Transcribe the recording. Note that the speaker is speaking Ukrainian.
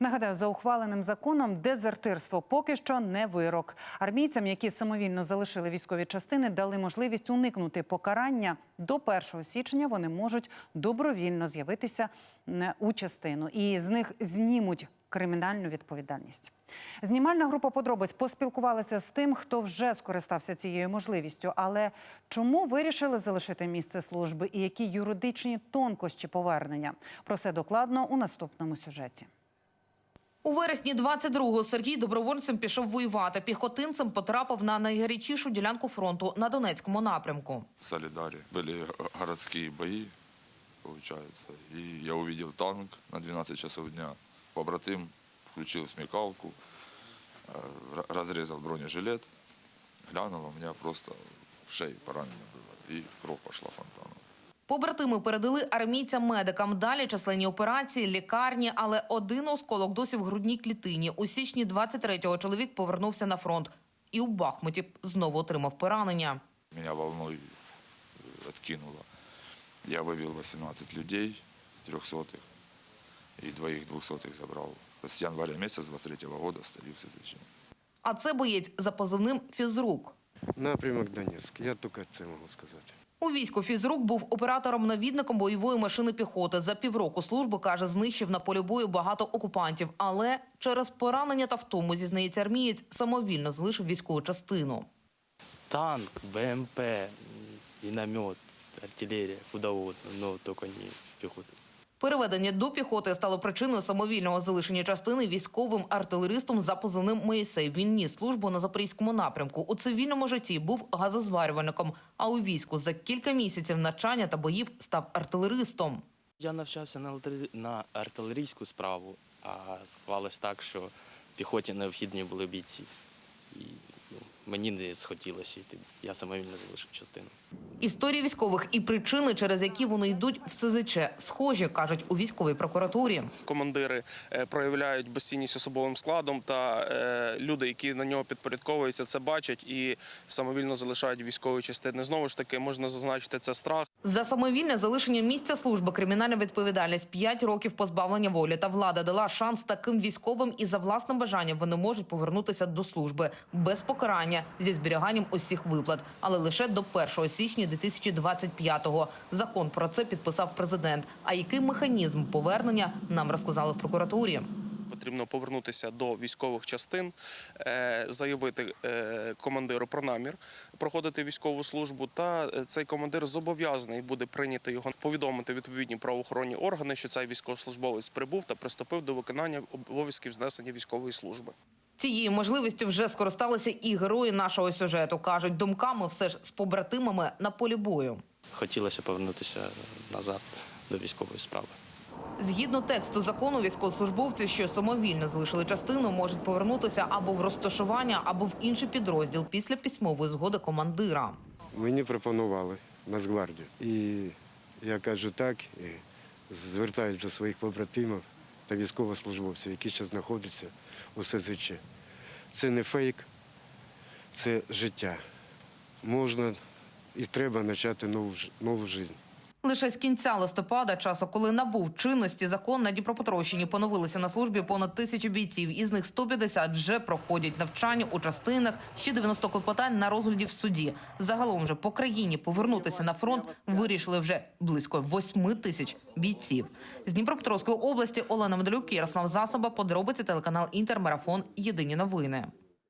Нагадаю, за ухваленим законом дезертирство поки що не вирок. Армійцям, які самовільно залишили військові частини, дали можливість уникнути покарання. До 1 січня вони можуть добровільно з'явитися у частину, і з них знімуть кримінальну відповідальність. Знімальна група подробиць поспілкувалася з тим, хто вже скористався цією можливістю. Але чому вирішили залишити місце служби і які юридичні тонкощі повернення? Про все докладно у наступному сюжеті. У вересні 22-го Сергій добровольцем пішов воювати. Піхотинцем потрапив на найгарячішу ділянку фронту на Донецькому напрямку. в Солидаре были го- городские бои, получается. И я увидел танк на 12 часов дня. Побратим включил смекалку, э, ра- разрезал бронежилет, глянул, у меня просто в шею поранено было. И кровь пошла фонтаном. Побратими передали армійцям-медикам. Далі численні операції, лікарні, але один осколок досі в грудній клітині. У січні 23-го чоловік повернувся на фронт. І у Бахмуті знову отримав поранення. Меня волной э, откинуло. Я вывел 18 людей, трехсотых, и двоих двухсотых забрал. С января месяца 23 года стою в СЗЧ. А це боєць за позивним «Фізрук». Напрямок Донецьк. Я тільки це можу сказати. У війську фізрук був оператором-навідником бойової машини піхоти. За півроку служби, каже, знищив на полі бою багато окупантів. Але через поранення та втому, зізнається армієць, самовільно залишив військову частину. танк, БМП, м, артилерія, куди угодно, але тільки не в пехоту. Переведення до піхоти стало причиною самовільного залишення частини військовим артилеристом за позивним Моїсей. Він ніс службу на запорізькому напрямку. У цивільному житті був газозварювальником, а у війську за кілька місяців навчання та боїв став артилеристом. Я навчався на, на артилерійську справу, а склалось так, що піхоті необхідні були бійці. І мені не схотілося йти. Я самовільно залишив частину. Історії військових і причини, через які вони йдуть в СЗЧ, схожі, кажуть у військовій прокуратурі. командири е, проявляють безцінність особовим складом, та е, люди, які на нього підпорядковуються, це бачать і самовільно залишають військові частини. Знову ж таки, можна зазначити це страх. За самовільне залишення місця служби, кримінальна відповідальність, 5 років позбавлення волі та влада дала шанс таким військовим і за власним бажанням вони можуть повернутися до служби без покарання зі зберіганням усіх виплат, але лише до 1 січня 2025-го. Закон про це підписав президент. А який механізм повернення нам розказали в прокуратурі? Потрібно повернутися до військових частин, е, заявити е, командиру про намір проходити військову службу. Та е, цей командир зобов'язаний буде прийняти його, повідомити відповідні правоохоронні органи, що цей військовослужбовець прибув та приступив до виконання обов'язків знесення військової служби. Цією можливістю вже скористалися і герої нашого сюжету. кажуть, думками все ж з побратимами на полі бою. Хотілося повернутися назад до військової справи. Згідно тексту закону, військовослужбовці, що самовільно залишили частину, можуть повернутися або в розташування, або в інший підрозділ після письмової згоди командира. Мені пропонували Нацгвардію. І я кажу так, і звертаюся до своїх побратимів та військовослужбовців, які ще знаходяться у СЗЧ. Це не фейк, це життя. Можна і треба почати нову, нову життя. Лише з кінця листопада, часу, коли набув чинності закон на Дніпропетровщині, поновилися на службі понад тисячу бійців. Із них 150 вже проходять навчання у частинах, ще 90 клопотань на розгляді в суді. Загалом же по країні повернутися на фронт вирішили вже близько 8 тисяч бійців. З Дніпропетровської області Олена Медалюк, Ярослав Засоба, подробиці телеканал Інтермарафон. Єдині новини.